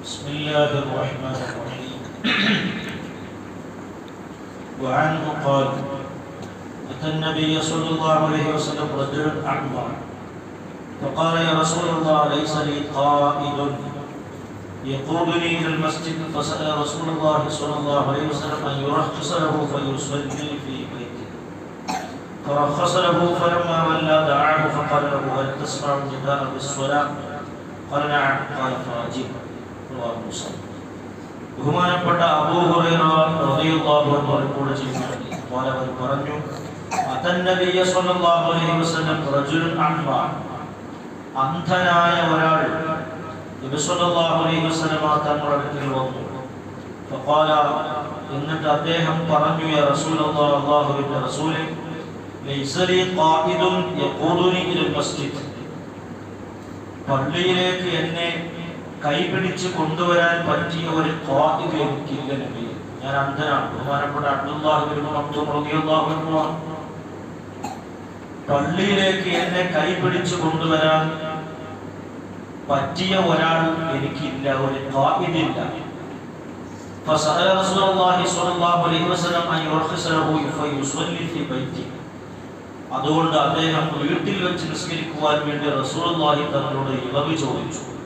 بسم الله الرحمن الرحيم. وعنه قال أتى النبي صلى الله عليه وسلم رجل أعمى. فقال يا رسول الله ليس لي قائد؟ يقودني إلى المسجد فسأل رسول الله صلى الله عليه وسلم أن يرخص له فيصلي في بيته. فرخص له فلما ولى دعاه فقال له هل تسمع النداء بالصلاة؟ قال نعم. قال فأجب رواه مسلم ബഹുമാനപ്പെട്ട ചെയ്യുന്നു പോലെ അവർ പറഞ്ഞു അന്ധനായ ഒരാൾ തങ്ങളുടെ അടുക്കൽ വന്നു. എന്നിട്ട് അദ്ദേഹം പറഞ്ഞു റസൂലല്ലാഹ് റസൂലേ പള്ളിയിലേക്ക് എന്നെ കൈപിടിച്ച് കൊണ്ടുവരാൻ പറ്റിയ ഒരു ഖായിദ് എനിക്കില്ല നബി ഞാൻ അന്ധനാണ് ബഹുമാനപ്പെട്ട അബ്ദുല്ലാഹി ഇബ്നു മക്തൂം റളിയല്ലാഹു അൻഹു ആണ്. പള്ളിയിലേക്ക് എന്നെ കൈപിടിച്ച് കൊണ്ടുവരാൻ പറ്റിയ ഒരാൾ എനിക്കില്ല ഒരു ഖായിദില്ല فسأل رسول الله صلى الله عليه وسلم أن يرخص له فيصلي في بيته അതുകൊണ്ട് അദ്ദേഹം വീട്ടിൽ വെച്ച് നിസ്കരിക്കുവാൻ വേണ്ടി റസൂലുള്ളാഹി തങ്ങളോട് ഇളവ് ചോദിച്ചു ഫറഖസ ലഹു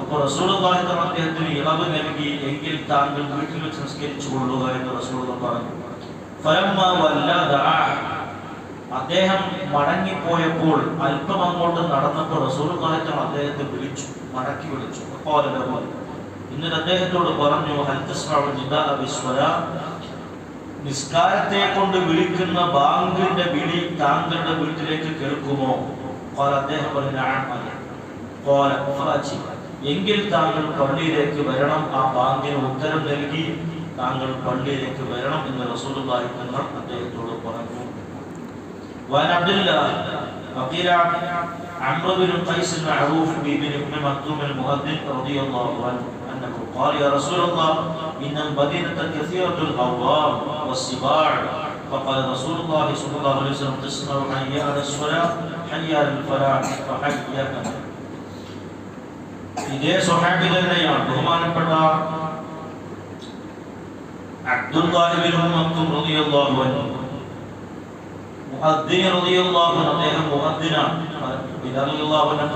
അപ്പോൾ റസൂലുള്ളാഹി തങ്ങൾ അദ്ദേഹത്തിന് ഇളവ് നൽകി. എങ്കിൽ താങ്കൾ വീട്ടിൽ വെച്ച് സംസ്കരിച്ചു കൊള്ളുക എന്ന് റസൂലുള്ള പറഞ്ഞു. ഫലമ്മ വല്ല ദഅ അദ്ദേഹം മടങ്ങിപ്പോയപ്പോൾ അല്പം അങ്ങോട്ട് നടന്നപ്പോൾ റസൂലുള്ളാഹി തങ്ങൾ അദ്ദേഹത്തെ വിളിച്ചു. മടക്കി വിളിച്ചു. അപ്പോൾ പോലെ എന്നിട്ട് അദ്ദേഹത്തോട് പറഞ്ഞു നിസ്കാരത്തെ കൊണ്ട് വിളിക്കുന്ന ബാങ്കിന്റെ വിളി താങ്കളുടെ വീട്ടിലേക്ക് കേൾക്കുമോ? അപ്പോൾ അദ്ദേഹം പറഞ്ഞു നഅം അതെ ഖാല ഫഅജി എങ്കിൽ താങ്കൾ പള്ളിയിലേക്ക് വരണം ആ ബാങ്കിന് ഉത്തരം നൽകി താങ്കൾ പള്ളിയിലേക്ക് വരണം എന്ന് റസൂലുള്ളാഹി തങ്ങൾ അദ്ദേഹത്തോട് പറഞ്ഞു وعن عبد الله وقيل عمرو بن قيس المعروف بابن ابن مكتوم المؤذن رضي الله عنه انه قال يا رسول الله ان المدينه كثيره الهوام والسباع فقال رسول الله صلى الله عليه وسلم تسمع حي على الصلاه حي على الفلاح فحياك ഇതേ സ്വഹാബി തന്നെയാണ്. ബഹുമാനപ്പെട്ട അദ്ദേഹം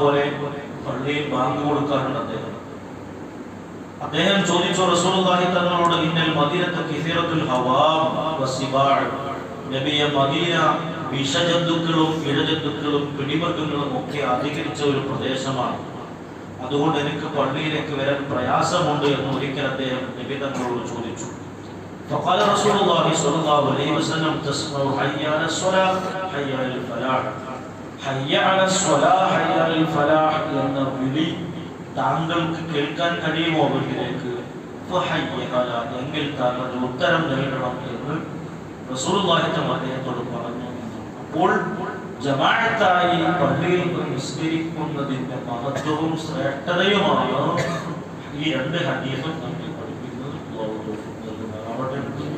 പോലെ അദ്ദേഹം. റസൂലുള്ളാഹി ഹവാം മദീന ഇഴജന്തുക്കളും പിടിമൃഗങ്ങളും ഒക്കെ അധികരിച്ച ഒരു പ്രദേശമാണ്. അതുകൊണ്ട് എനിക്ക് പള്ളിയിലേക്ക് വരാൻ പ്രയാസമുണ്ട് എന്ന് ഒരിക്കൽ അദ്ദേഹം നബി തങ്ങളോട് ചോദിച്ചു فقال رسول الله صلى الله عليه وسلم تسمع حي على الصلاة حي على الفلاح حي على الصلاة حي على الفلاح എന്ന വിളി താങ്കൾക്ക് കേൾക്കാൻ കഴിയുമോ വീട്ടിലേക്ക് ഫഹയ്യഹല എങ്കിൽ താങ്കളുടെ ഉത്തരം നൽകണം എന്ന് റസൂലുള്ളാഹി തആല അദ്ദേഹത്തോട് പറഞ്ഞു അപ്പോൾ ജമാഅത്തായി പള്ളിയിൽ നിസ്കരിക്കുന്നതിന്റെ മഹത്വവും ശ്രേഷ്ഠതയുമാണ് ഈ രണ്ട് ഹദീസും നമ്മെ